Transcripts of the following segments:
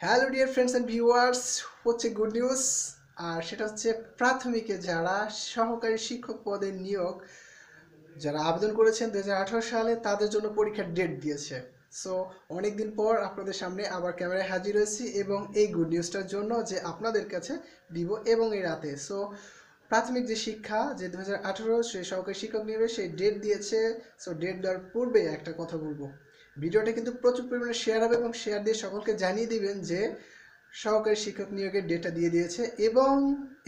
Hello dear friends and viewers হচ্ছে good news আর সেটা হচ্ছে প্রাথমিকে যারা সহকারী শিক্ষক পদে নিয়োগ, যারা আবেদন করেছেন দু হাজার আঠারো সালে, তাদের জন্য পরীক্ষার ডেট দিয়েছে। সো অনেকদিন পর আপনাদের সামনে আবার ক্যামেরায় হাজির হয়েছি এবং এই গুড নিউজটার জন্য যে আপনাদের কাছে দিব এবং এই রাতে। সো প্রাথমিক যে শিক্ষা যে দু হাজার আঠেরো সেই সহকারী শিক্ষক নিয়োগের সেই ডেট দিয়েছে। সো ডেট দেওয়ার পূর্বে একটা কথা বলব। ভিডিওটা কিন্তু প্রচুর পরিমাণে শেয়ার হবে এবং শেয়ার দিয়ে সকলকে জানিয়ে দিবেন যে সহকারী শিক্ষক নিয়োগের ডেটা দিয়ে দিয়েছে এবং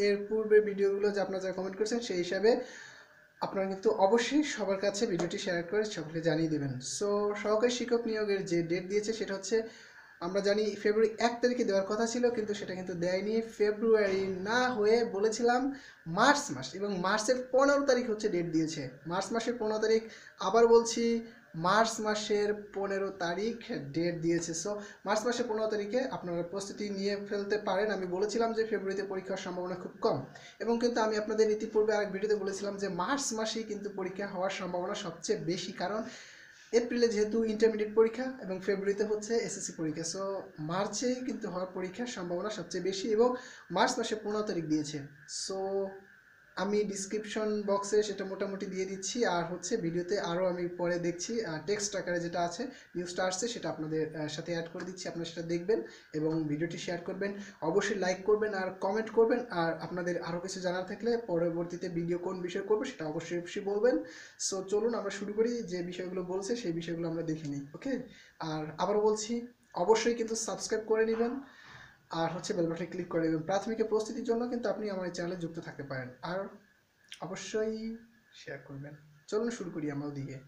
এর পূর্বের ভিডিওগুলো যে আপনারা যারা কমেন্ট করেছেন সেই হিসাবে আপনারা কিন্তু অবশ্যই সবার কাছে ভিডিওটি শেয়ার করে সকলকে জানিয়ে দেবেন। সো সহকারী শিক্ষক নিয়োগের যে ডেট দিয়েছে সেটা হচ্ছে, আমরা জানি ফেব্রুয়ারি এক তারিখে দেওয়ার কথা ছিল, কিন্তু সেটা কিন্তু দেয়নি। ফেব্রুয়ারি না হয়ে বলেছিলাম মার্চ মাস এবং মার্চের পনেরো তারিখ হচ্ছে ডেট দিয়েছে। মার্চ মাসের পনেরো তারিখ আবার বলছি মার্চ মাসের পনেরো তারিখ ডেট দিয়েছে। সো মার্চ মাসের পনেরো তারিখে আপনারা প্রস্তুতি নিয়ে ফেলতে পারেন। আমি বলেছিলাম যে ফেব্রুয়ারিতে পরীক্ষার সম্ভাবনা খুব কম। এবং কিন্তু আমি আপনাদের ইতিপূর্বে আরেক ভিডিওতে বলেছিলাম যে মার্চ মাসেই কিন্তু পরীক্ষা হওয়ার সম্ভাবনা সবচেয়ে বেশি। কারণ এপ্রিলে যেহেতু ইন্টারমিডিয়েট পরীক্ষা এবং ফেব্রুয়ারিতে হচ্ছে এসএসসি পরীক্ষা। সো মার্চেই কিন্তু হওয়ার পরীক্ষার সম্ভাবনা সবচেয়ে বেশি এবং মার্চ মাসে পনেরো তারিখ দিয়েছে। সো আমি ডিসক্রিপশন বক্সে সেটা মোটামুটি দিয়ে দিচ্ছি। আর হচ্ছে ভিডিওতে আরও আমি পরে দেখছি টেক্সট আকারে যেটা আছে নিউজটা আসছে সেটা আপনাদের সাথে অ্যাড করে দিচ্ছি, আপনারা সেটা দেখবেন এবং ভিডিওটি শেয়ার করবেন। অবশ্যই লাইক করবেন আর কমেন্ট করবেন। আর আপনাদের আরও কিছু জানার থাকলে পরবর্তীতে ভিডিও কোন বিষয় করব সেটা অবশ্যই অবশ্যই বলবেন। সো চলুন আমরা শুরু করি, যে বিষয়গুলো বলছে সেই বিষয়গুলো আমরা দেখে নিই ওকে আর আবারও বলছি, অবশ্যই কিন্তু সাবস্ক্রাইব করে নেবেন। আর হচ্ছে বেল বাটনে ক্লিক করে দেবেন। প্রাথমিকের প্রস্তুতির জন্য কিন্তু আপনি আমার এই চ্যানেলে যুক্ত থাকতে পারেন। আর অবশ্যই শেয়ার করবেন। চলুন শুরু করি আমার ওদিকে।